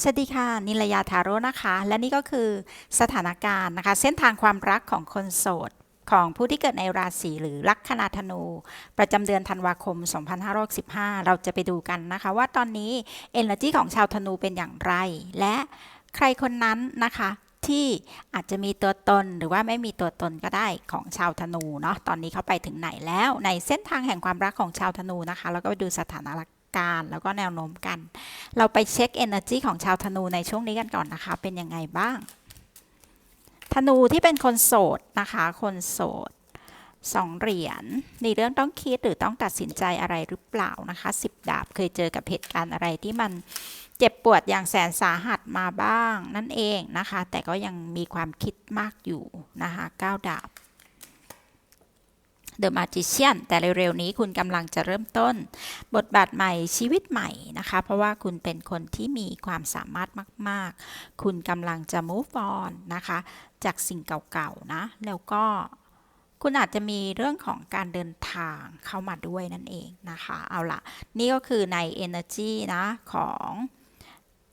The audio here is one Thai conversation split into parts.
สวัสดีค่ะ นิลยาทาโร่นะคะ และนี่ก็คือสถานการณ์นะคะ เส้นทางความรักของคนโสด ของผู้ที่เกิดในราศีหรือลัคนาธนู ประจำเดือนธันวาคม 2565เราจะไปดูกันนะคะ ว่าตอนนี้ Energy ของชาวธนูเป็นอย่างไร และใครคนนั้นนะคะที่อาจจะมีตัวตนหรือว่าไม่มีตัวตนก็ได้ของชาวธนูเนาะตอนนี้เขาไปถึงไหนแล้วในเส้นทางแห่งความรักของชาวธนูนะคะ แล้วก็ไปดูสถาน การแล้วก็แนวโน้มกัน เราไปเช็ค Energy ของชาวธนูในช่วงนี้กันก่อนนะคะ เป็นยังไงบ้าง ธนูที่เป็นคนโสดนะคะ คนโสดสองเหรียญมีเรื่องต้องคิดหรือต้องตัดสินใจอะไรหรือเปล่านะคะสิบดาบเคยเจอกับเหตุการณ์อะไรที่มันเจ็บปวดอย่างแสนสาหัสมาบ้างนั่นเองนะคะ แต่ก็ยังมีความคิดมากอยู่นะคะเก้าดาบ The Magician แต่เร็วๆนี้คุณกำลังจะเริ่มต้น บทบาทใหม่ชีวิตใหม่นะคะ เพราะว่าคุณเป็นคนที่มีความสามารถมาก ๆ คุณกำลังจะ move on นะคะ จากสิ่งเก่าๆนะ แล้วก็คุณอาจจะมีเรื่องของการเดินทางเข้ามาด้วยนั่นเองนะคะ เอาละนี่ก็คือใน energy นะ ของ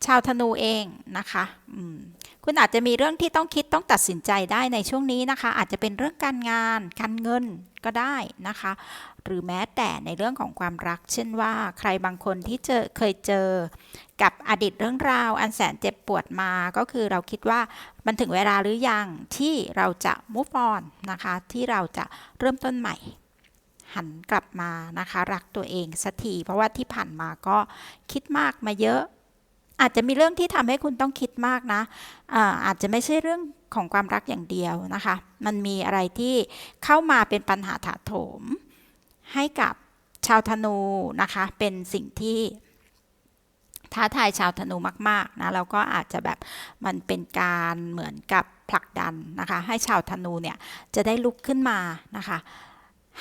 ชาวธนูเองนะคะอืม คุณอาจจะมีเรื่องที่ต้องคิดต้องตัดสินใจได้ในช่วงนี้นะคะ อาจจะเป็นเรื่องการงานการเงินก็ได้นะคะ หรือแม้แต่ในเรื่องของความรัก เช่นว่าใครบางคนที่เจอเคยเจอกับอดีตเรื่องราว อันแสนเจ็บปวดมาก็คือเราคิดว่ามันถึงเวลาหรือยังที่เราจะ move on นะคะ ที่เราจะเริ่มต้นใหม่หันกลับมานะคะ รักตัวเองสักทีเพราะว่าที่ผ่านมาก็คิดมากมาเยอะ อาจจะมีเรื่องที่ทำให้คุณต้องคิดมากนะอาอาจจะไม่ใช่เรื่องของความรักอย่างเดียวนะคะ มันมีอะไรที่เข้ามาเป็นปัญหาถาโถม ให้กับชาวธนูนะคะ เป็นสิ่งที่ท้าทายชาวธนูมากๆนะแล้วก็อาจจะแบบมันเป็นการเหมือนกับผลักดันนะคะ ให้ชาวธนูเนี่ยจะได้ลุกขึ้นมานะคะ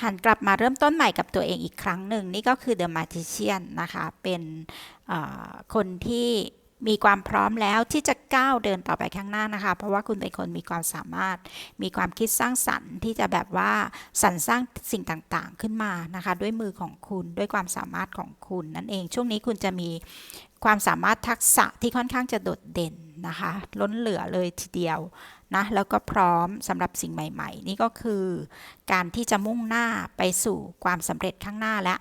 หันกลับมาเริ่มต้นใหม่กับตัวเองอีกครั้งหนึ่ง นี่ก็คือ The Magician นะคะ เป็น คนที่มีความพร้อมแล้วที่จะก้าวเดินต่อไปข้างหน้านะคะ เพราะว่าคุณเป็นคนมีความสามารถ มีความคิดสร้างสรรค์ที่จะแบบว่าสรรสร้างสิ่งต่างๆขึ้นมานะคะ ด้วยมือของคุณด้วยความสามารถของคุณนั่นเอง ช่วงนี้คุณจะมีความสามารถทักษะที่ค่อนข้างจะโดดเด่นนะคะ ล้นเหลือเลยทีเดียวนะแล้วก็พร้อมสำหรับสิ่งใหม่ ๆ นี่ก็คือ การที่จะมุ่งหน้าไปสู่ความสำเร็จข้างหน้าแล้ว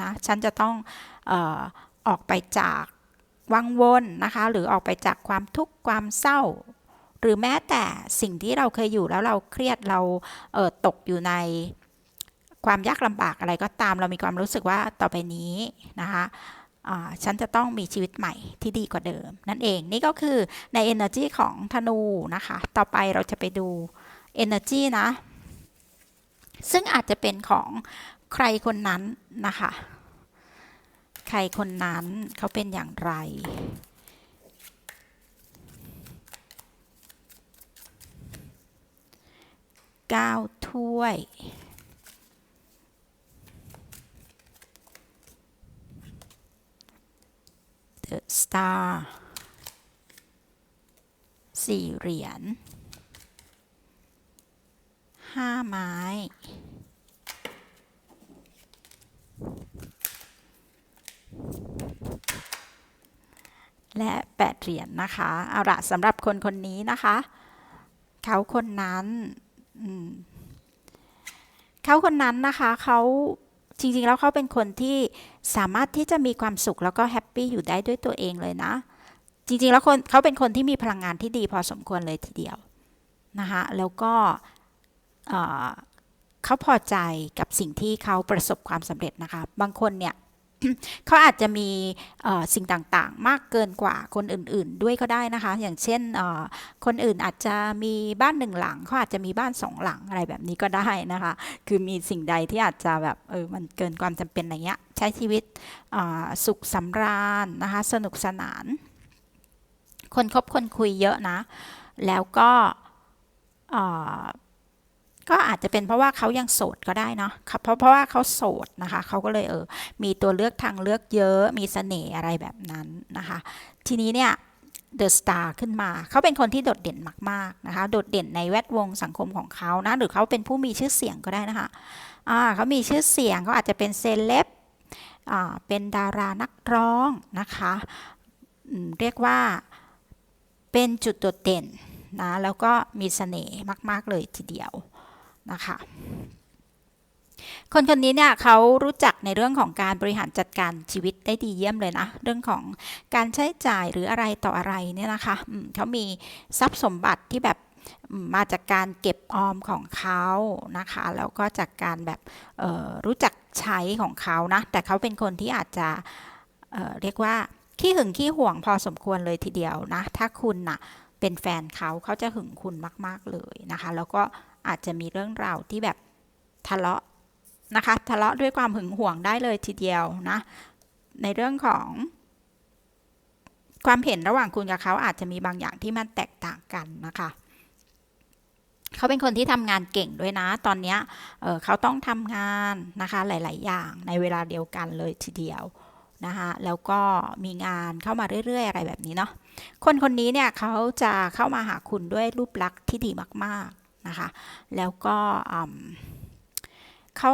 นะฉันจะต้องออ ออกไปจากวังวนนะคะ หรือออกไปจากความทุกข์ความเศร้า หรือแม้แต่สิ่งที่เราเคยอยู่แล้วเราเครียดเราเออตกอยู่ในความยากลำบากอะไรก็ตาม เรามีความรู้สึกว่าต่อไปนี้นะคะฉันจะต้องมีชีวิตใหม่ที่ดีกว่าเดิม นั่นเองนี่ก็คือใน Energy ของธนูนะคะ ต่อไปเราจะไปดู Energy นะ ซึ่งอาจจะเป็นของใครคนนั้นนะคะ ใครคนนั้นเขาเป็นอย่างไรเก้าถ้วย The Star สี่เหรียญห้าไม้ และแปด เหรียญนะคะเอาละสำหรับคนคนนี้นะคะ เขาคนนั้นเขาคนนั้นนะคะเขาจริงๆแล้วเขาเป็นคนที่สามารถที่จะมีความสุขแล้วก็แฮปปี้อยู่ได้ด้วยตัวเองเลยนะ จริงๆแล้วคนเขาเป็นคนที่มีพลังงานที่ดีพอสมควรเลยทีเดียวนะคะแล้วก็เอ่อเขาพอใจกับสิ่งที่เขาประสบความสำเร็จนะคะ บางคนเนี่ย เขาอาจจะมีสิ่งต่างๆ มากเกินกว่าคนอื่นๆ ด้วยก็ได้นะคะ อย่างเช่นคนอื่นอาจจะมีบ้านหนึ่งหลังเขาอาจจะมีบ้านสองหลังอะไรแบบนี้ก็ได้นะคะ คือมีสิ่งใดที่อาจจะแบบเออมันเกินความจำเป็นอะไรเงี้ยใช้ชีวิตสุขสำราญนะคะ สนุกสนาน คนคบคนคุยเยอะนะ แล้วก็ ก็อาจจะเป็นเพราะว่าเขายังโสดก็ได้เนาะเพราะเพราะว่าเขาโสดนะคะเขาก็เลยเออมีตัวเลือกทางเลือกเยอะมีเสน่ห์อะไรแบบนั้นนะคะ ทีนี้เนี่ยเดอะสตาร์ขึ้นมา เขาเป็นคนที่โดดเด่นมากๆนะคะ โดดเด่นในแวดวงสังคมของเขานะ หรือเขาเป็นผู้มีชื่อเสียงก็ได้นะคะอ่าเขามีชื่อเสียงเขาอาจจะเป็นเซเลบอ่าเป็นดารานักร้องนะคะ เรียกว่าเป็นจุดโดดเด่นนะ แล้วก็มีเสน่ห์มาก ๆ เลยทีเดียว นะคะคนคนนี้เนี่ยเขารู้จักในเรื่องของการบริหารจัดการชีวิตได้ดีเยี่ยมเลยนะ เรื่องของการใช้จ่ายหรืออะไรต่ออะไรเนี่ยนะคะเขามีทรัพย์สมบัติที่แบบมาจากการเก็บออมของเขานะคะ แล้วก็จากการแบบรู้จักใช้ของเขานะ แต่เขาเป็นคนที่อาจจะเเรียกว่าขี้หึงขี้ห่วงพอสมควรเลยทีเดียวนะ ถ้าคุณน่ะเป็นแฟนเขาเขาจะหึงคุณมาก ๆ เลยนะคะ แล้วก็ อาจจะมีเรื่องราวที่แบบทะเลาะนะคะ ทะเลาะด้วยความหึงหวงได้เลยทีเดียวนะ ในเรื่องของ ความเห็นระหว่างคุณกับเขาอาจจะมีบางอย่างที่มันแตกต่างกันนะคะเขาเป็นคนที่ทำงานเก่งด้วยนะ ตอนนี้เออเขาต้องทำงานนะคะหลาย ๆ อย่างในเวลาเดียวกันเลยทีเดียวนะคะแล้วก็มีงานเข้ามาเรื่อย ๆ อะไรแบบนี้เนาะคนคนนี้เนี่ยเขาจะเข้ามาหาคุณด้วยรูปลักษณ์ที่ดีมาก ๆ นะคะ แล้วก็เขา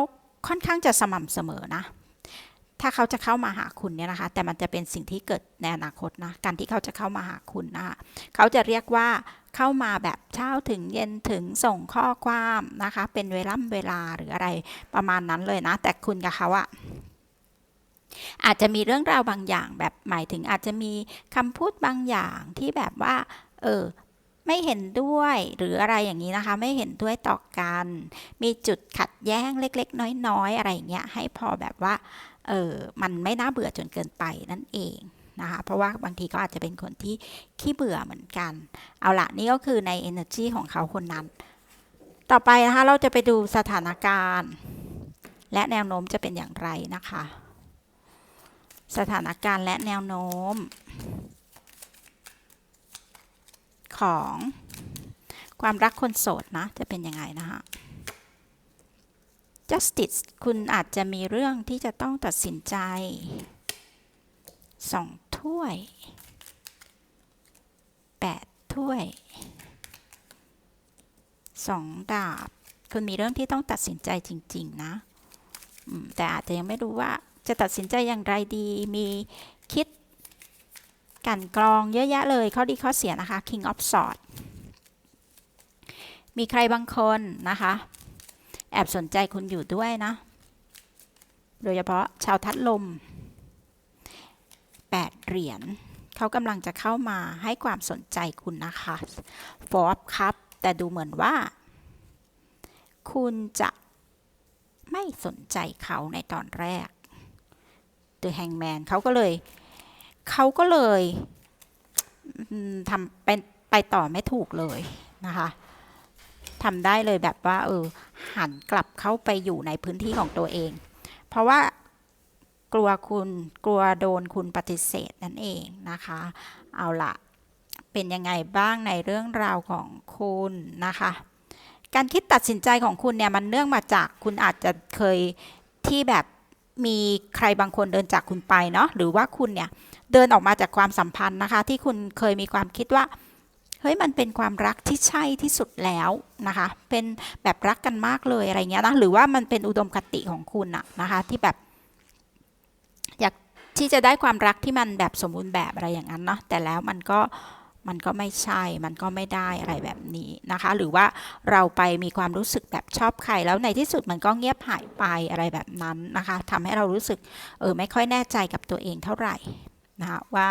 ค่อนข้างจะสม่ำเสมอนะถ้าเขาจะเข้ามาหาคุณเนี่ยนะคะ แต่มันจะเป็นสิ่งที่เกิดในอนาคตนะ การที่เขาจะเข้ามาหาคุณนะคะเขาจะเรียกว่าเข้ามาแบบเช้าถึงเย็นถึงส่งข้อความนะคะ เป็นเวล่ำเวลาหรืออะไรประมาณนั้นเลยนะ แต่คุณกับเขาอะอาจจะมีเรื่องราวบางอย่างแบบหมายถึงอาจจะมีคำพูดบางอย่างที่แบบว่า เออ ไม่เห็นด้วยหรืออะไรอย่างนี้นะคะ ไม่เห็นด้วยต่อกัน มีจุดขัดแย้งเล็ก ๆ น้อย ๆ อะไรอย่างเงี้ยให้พอแบบว่าเออมันไม่น่าเบื่อจนเกินไปนั่นเองนะคะเพราะว่าบางทีก็อาจจะเป็นคนที่ขี้เบื่อเหมือนกัน เอาละนี่ก็คือใน energy ของเขาคนนั้น ต่อไปนะคะเราจะไปดูสถานการณ์ และแนวโน้มจะเป็นอย่างไรนะคะ สถานการณ์และแนวโน้ม ของความรักคนโสดนะ จะเป็นยังไงนะคะ justice คุณอาจจะมีเรื่องที่จะต้องตัดสินใจสองถ้วยแปดถ้วยสองดาบ คุณมีเรื่องที่ต้องตัดสินใจจริง ๆ นะแต่อาจจะยังไม่รู้ว่าจะตัดสินใจอย่างไรดี มี กันกรองเยอะแยะเลยข้อดีข้อเสียนะคะ King of Swords มีใครบางคนนะคะ แอบสนใจคุณอยู่ด้วยนะ โดยเฉพาะชาวทัดลม 8 เหรียญเขากำลังจะเข้ามาให้ความสนใจคุณนะคะฟอบครับ แต่ดูเหมือนว่า คุณจะไม่สนใจเขาในตอนแรก The Hangman เขาก็เลย เขาก็เลยทำเป็นไปต่อไม่ถูกเลยนะคะทำได้เลยแบบว่า เออ หันกลับเข้าไปอยู่ในพื้นที่ของตัวเอง เพราะว่ากลัวคุณกลัวโดนคุณปฏิเสธนั่นเองนะคะ เอาละเป็นยังไงบ้างในเรื่องราวของคุณนะคะ การคิดตัดสินใจของคุณเนี่ยมันเนื่องมาจากคุณอาจจะเคยที่แบบ มีใครบางคนเดินจากคุณไปเนาะหรือว่าคุณเนี่ยเดินออกมาจากความสัมพันธ์นะคะ ที่คุณเคยมีความคิดว่าเฮ้ยมันเป็นความรักที่ใช่ที่สุดแล้วนะคะ เป็นแบบรักกันมากเลยอะไรเงี้ยนะหรือว่ามันเป็นอุดมคติของคุณอะนะคะ ที่แบบ อยากที่จะได้ความรักที่มันแบบสมบูรณ์แบบอะไรอย่างนั้นเนาะแต่แล้วมันก็ มันก็ไม่ใช่ มันก็ไม่ได้อะไรแบบนี้นะคะ หรือว่าเราไปมีความรู้สึกแบบชอบใคร แล้วในที่สุดมันก็เงียบหายไปอะไรแบบนั้นนะคะทำให้เรารู้สึกเออไม่ค่อยแน่ใจกับตัวเองเท่าไหร่นะคะว่า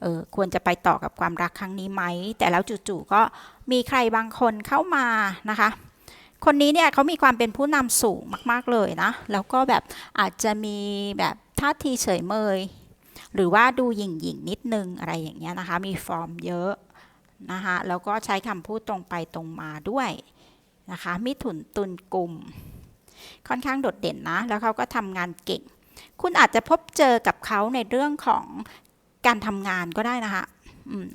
เออควรจะไปต่อกับความรักครั้งนี้ไหม แต่แล้วจู่ๆก็มีใครบางคนเข้ามานะคะคนนี้เนี่ยเขามีความเป็นผู้นำสูงมาก ๆ เลยนะ แล้วก็แบบอาจจะมีแบบท่าทีเฉยเมย หรือว่าดูหยิ่งหยิ่งนิดนึงอะไรอย่างเงี้ยนะคะ มีฟอร์มเยอะนะคะแล้วก็ใช้คำพูดตรงไปตรงมาด้วยนะคะมิถุนตุนกลุ่ม ค่อนข้างโดดเด่นนะ แล้วเขาก็ทำงานเก่ง คุณอาจจะพบเจอกับเขาในเรื่องของการทำงานก็ได้นะคะ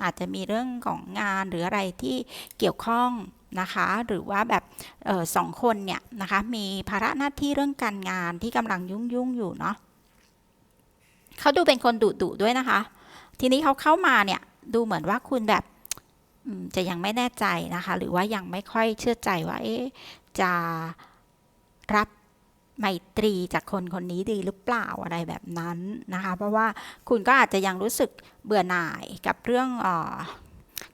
อาจจะมีเรื่องของงานหรืออะไรที่เกี่ยวข้องนะคะ หรือว่าแบบออสองคนเนี่ยนะคะ มีภาระหน้าที่เรื่องการงานที่กำลังยุ่งยุ่งอยู่เนาะ เขาดูเป็นคนดุดุๆด้วยนะคะ ทีนี้เขาเข้ามาเนี่ยดูเหมือนว่าคุณแบบจะยังไม่แน่ใจนะคะ หรือว่ายังไม่ค่อยเชื่อใจว่า เอ๊ะจะรับไมตรีจากคนคนนี้ดีหรือเปล่าอะไรแบบนั้นนะคะ เพราะว่าคุณก็อาจจะยังรู้สึกเบื่อหน่ายกับเรื่องออ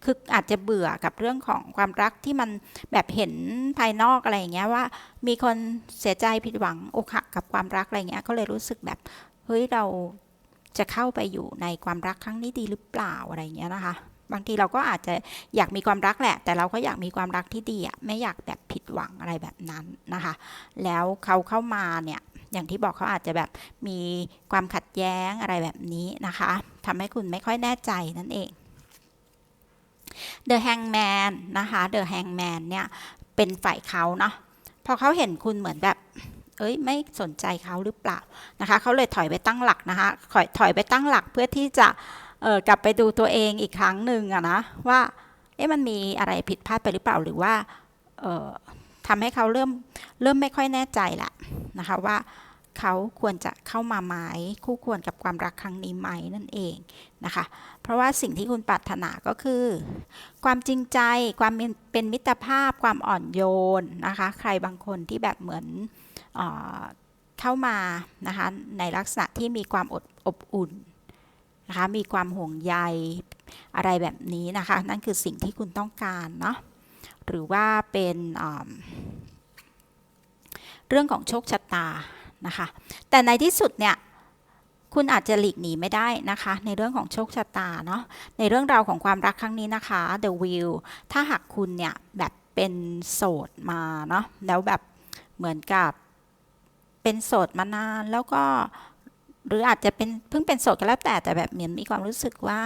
คืออาจจะเบื่อกับเรื่องของความรักที่มันแบบเห็นภายนอกอะไรอย่างเงี้ยว่า มีคนเสียใจผิดหวังอกหักกับความรักอะไรเงี้ยก็เลยรู้สึกแบบเฮ้ยเรา จะเข้าไปอยู่ในความรักครั้งนี้ดีหรือเปล่าอะไรเงี้ยนะคะ บางทีเราก็อาจจะอยากมีความรักแหละ แต่เราก็อยากมีความรักที่ดีอะไม่อยากแบบผิดหวังอะไรแบบนั้นนะคะ แล้วเขาเข้ามาเนี่ยอย่างที่บอกเขาอาจจะแบบมีความขัดแย้งอะไรแบบนี้นะคะทำให้คุณไม่ค่อยแน่ใจนั่นเอง The Hangman นะคะ The Hangman เนี่ยเป็นฝ่ายเขาเนาะพอเขาเห็นคุณเหมือนแบบ เอ้ยไม่สนใจเขาหรือเปล่านะคะเขาเลยถอยไปตั้งหลักนะคะถอยถอยไปตั้งหลักเพื่อที่จะกลับไปดูตัวเองอีกครั้งหนึ่งอะนะว่าเอ๊ะมันมีอะไรผิดพลาดไปหรือเปล่าหรือว่าทำให้เขาเริ่มเริ่มไม่ค่อยแน่ใจละนะคะว่าเขาควรจะเข้ามาไหมคู่ควรกับความรักครั้งนี้ไหมนั่นเองนะคะ เพราะว่าสิ่งที่คุณปรารถนาก็คือ ความจริงใจความเป็นมิตรภาพความอ่อนโยนนะคะ ใครบางคนที่แบบเหมือน เข้ามานะคะในลักษณะที่มีความอดอบอุ่นนะคะมีความห่วงใยอะไรแบบนี้นะคะ นั่นคือสิ่งที่คุณต้องการเนาะหรือว่าเป็นเรื่องของโชคชะตานะคะ แต่ในที่สุดเนี่ยคุณอาจจะหลีกหนีไม่ได้นะคะ ในเรื่องของโชคชะตาเนาะในเรื่องราวของความรักครั้งนี้นะคะ The Wheel ถ้าหากคุณเนี่ยแบบเป็นโสดมาเนาะแล้วแบบเหมือนกับ เป็นโสดมานานแล้วก็หรืออาจจะเป็นเพิ่งเป็นโสดก็แล้วแต่แต่แบบเหมือนมีความรู้สึกว่า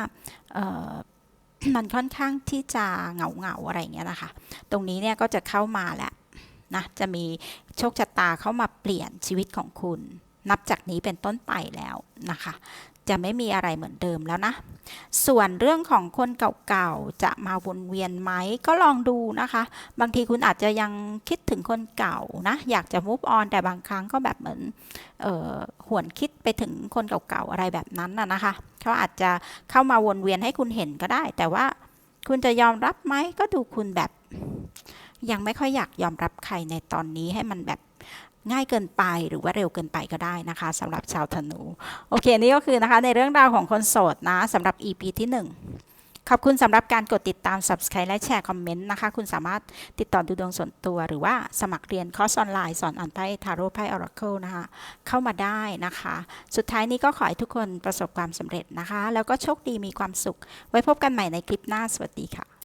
มันค่อนข้างที่จะเหงาเหงาอะไรอย่างเงี้ยนะคะ ตรงนี้เนี่ยก็จะเข้ามาแหละนะจะมีโชคชะตาเข้ามาเปลี่ยนชีวิตของคุณ นับจากนี้เป็นต้นไปแล้วนะคะ จะไม่มีอะไรเหมือนเดิมแล้วนะ ส่วนเรื่องของคนเก่าๆ จะมาวนเวียนไหมก็ลองดูนะคะ บางทีคุณอาจจะยังคิดถึงคนเก่านะ อยากจะ move on แต่บางครั้งก็แบบเหมือนออหวนคิดไปถึงคนเก่าๆ อะไรแบบนั้นนะนะคะเขาอาจจะเข้ามาวนเวียนให้คุณเห็นก็ได้ แต่ว่าคุณจะยอมรับไหมก็ดูคุณแบบ ยังไม่ค่อยอยากยอมรับใครในตอนนี้ให้มันแบบ ง่ายเกินไปหรือว่าเร็วเกินไปก็ได้นะคะสำหรับชาวธนู โอเค นี่ก็คือนะคะในเรื่องราวของคนโสดนะสำหรับ EP ที่ 1ขอบคุณสำหรับการกดติดตาม Subscribe และแชร์คอมเมนต์นะคะ คุณสามารถติดต่อดูดวงส่วนตัว หรือว่าสมัครเรียนคอร์สออนไลน์สอนอ่านไพ่ทาโร่ไพ่ออราเคิลนะคะ เข้ามาได้นะคะ สุดท้ายนี้ก็ขอให้ทุกคนประสบความสำเร็จนะคะ แล้วก็โชคดีมีความสุข ไว้พบกันใหม่ในคลิปหน้า สวัสดีค่ะ